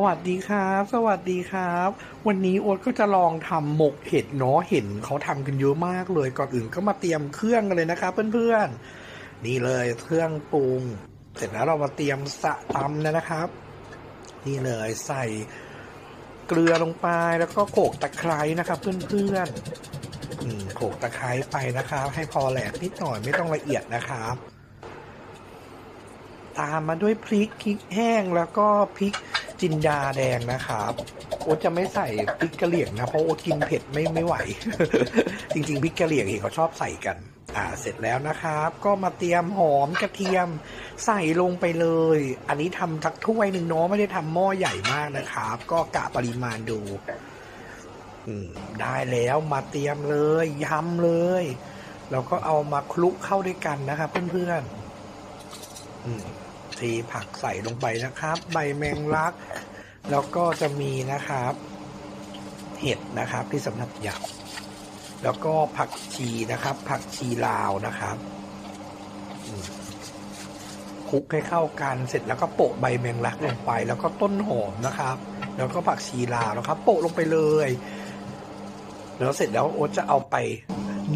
สวัสดีครับ สวัสดีครับ วันนี้โอ๊ตก็จะลองทำหมกเห็ดเนาะเห็นเขาทำกันเยอะมากเลยก่อนอื่นก็มาเตรียมเครื่องกันเลยนะครับเพื่อนๆนี่เลยเครื่องปรุง เสร็จแล้วเรามาเตรียมสะตำนะครับ นี่เลยใส่เกลือลงไปแล้วก็โขกตะไคร้นะครับ เพื่อนๆโขกตะไคร้ไปนะครับ ให้พอแหลกนิดหน่อยไม่ต้องละเอียดนะครับ ตามมาด้วยพริกพริกแห้งแล้วก็พริก จินดาแดงนะครับโอ๊ตจะไม่ใส่พริกกะเหรี่ยงนะเพราะโอ๊ตกินเผ็ดไม่ไม่ไหว จริงๆพริกกะเหรี่ยงเห็นเขาชอบใส่กัน อ่าเสร็จแล้วนะครับ ก็มาเตรียมหอมกระเทียมใส่ลงไปเลย อันนี้ทำทักถ้วยหนึ่งเนาะไม่ได้ทำหม้อใหญ่มากนะครับ ก็กะปริมาณดูได้แล้วมาเตรียมเลยยำเลย แล้วก็เอามาคลุกเข้าด้วยกันนะครับเพื่อนๆ อืมเทผักใส่ลงไปนะครับ ใบแมงลัก แล้วก็จะมีนะครับ เห็ดนะครับที่สำหรับยำแล้วก็ผักชีนะครับ ผักชีลาวนะครับคลุกให้เข้ากันเสร็จแล้วก็โปะใบแมงลักลงไป แล้วก็ต้นหอมนะครับ แล้วก็ผักชีลาวนะครับ โปะลงไปเลย แล้วเสร็จแล้วโอ๊ตจะเอาไป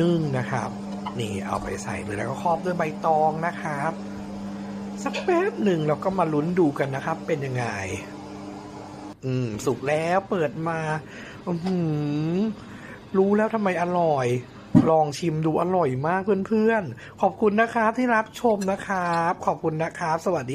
นึ่งนะครับ นี่เอาไปใส่เลยแล้วก็ครอบด้วยใบตองนะครับ สักแป๊บหนึ่งเราก็มาลุ้นดูกันนะครับ เป็นยังไง อืม สุกแล้วเปิดมาอืมรู้แล้วทำไมอร่อย ลองชิมดูอร่อยมากเพื่อนๆ ขอบคุณนะครับที่รับชมนะครับ ขอบคุณนะครับ สวัสดี